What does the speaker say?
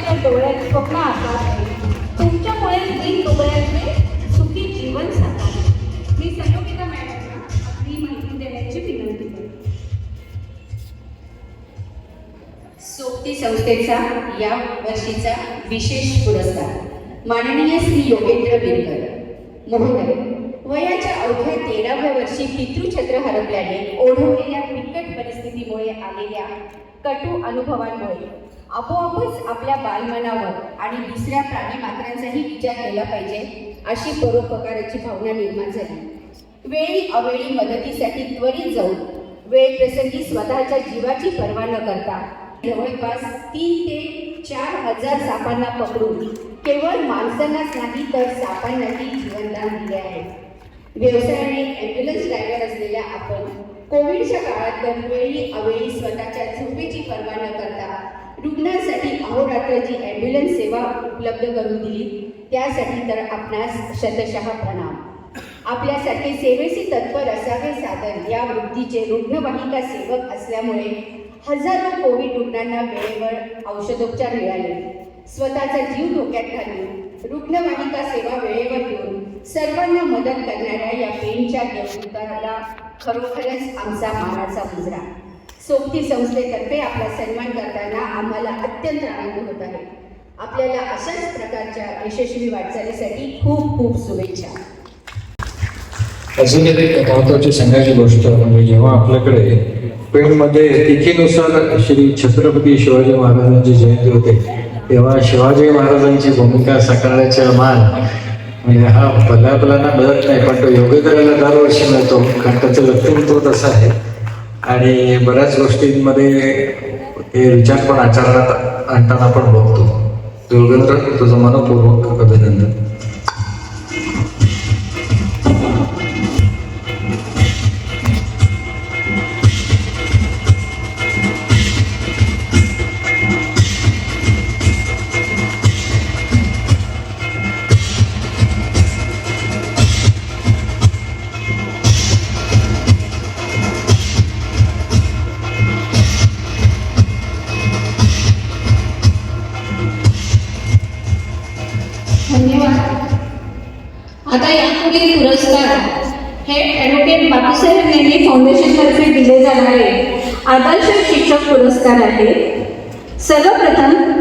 तर डोळ्यात स्वप्न आकार तुमच्यामुळे तीन डोळ्याचे सुखी जीवन साकार मी संयोगिता मॅडमना आपली माहिती देण्याची विनंती करते. सोबती संस्थेचा या वर्षीचा विशेष पुरस्कार माननीय श्री योगेंद्र बिरकर महोदय वयाच्या अवघ्या तेराव्या वर्षी पितृछत्र हरपल्याने ओढवलेल्या बिकट परिस्थितीमुळे आलेल्या कटू अनुभवांमुळे आपोआपच आपल्या बालमनावर आणि दुसऱ्या प्राणी मात्रांचाही विचार केला पाहिजे अशी परोपकाराची भावना निर्माण झाली. वेळी अवेळी मदतीसाठी त्वरित जाऊन वेळ प्रसंगी स्वतःच्या जीवाची पर्वा न करता जवळपास तीन ते चार हजार सापांना पकडून केवळ माणसांनाच नाही तर सापांनाही जीवनदान दिले आहे. व्यवसायाने ॲम्ब्युलन्स ड्रायव्हर असलेल्या आपण कोविडच्या काळात तर वेळी अवेळी स्वतःच्या झोपेची पर्वा न करता रुग्णांसाठी अहोरात्र जी ॲम्ब्युलन्स सेवा उपलब्ध करून दिली. त्यासाठी तर आपणास शतशः प्रणाम. आपल्यासारखे सेवेशी तत्पर असावे साधन या वृत्तीचे रुग्णवाहिका सेवक असल्यामुळे हजारो कोविड रुग्णांना वेळेवर औषधोपचार मिळाले. स्वतःचा जीव धोक्यात घालून रुग्णवाहिका सेवा वेळेवर घेऊन सर्वांना मदत करणाऱ्या या पेनच्या देवदूताला खरोखरच आमचा मानाचा मुजरा. सोबती संस्थेतर्फे आपला सन्मान करताना आम्हाला अत्यंत आनंद होत आहे. आपल्याला अशाच प्रकारच्या यशस्वी वाटचालीसाठी खूप खूप शुभेच्छा. अजून एक महत्वाची सांगायची गोष्ट म्हणजे जेव्हा आपल्याकडे पेणमध्ये तिथीनुसार श्री छत्रपती शिवाजी महाराजांची जयंती होते तेव्हा शिवाजी महाराजांची भूमिका साकारण्याचा मान म्हणजे हा भल्या भल्याना मिळत नाही पण तो योग्यतेला दरवर्षी मिळतो कारण त्याचं व्यक्तिमत्व तसं आहे. आणि बऱ्याच गोष्टींमध्ये ते विचार पण आचरणात आणताना आपण बघतो. दुर्गंध तुझं मनपूर्वक अभिनंदन. आता यापुढील पुरस्कार हे ॲडव्होकेट बापूसाहेब नेने फाउंडेशनतर्फे दिले जाणारे आदर्श शिक्षक पुरस्कार आहे. सर्वप्रथम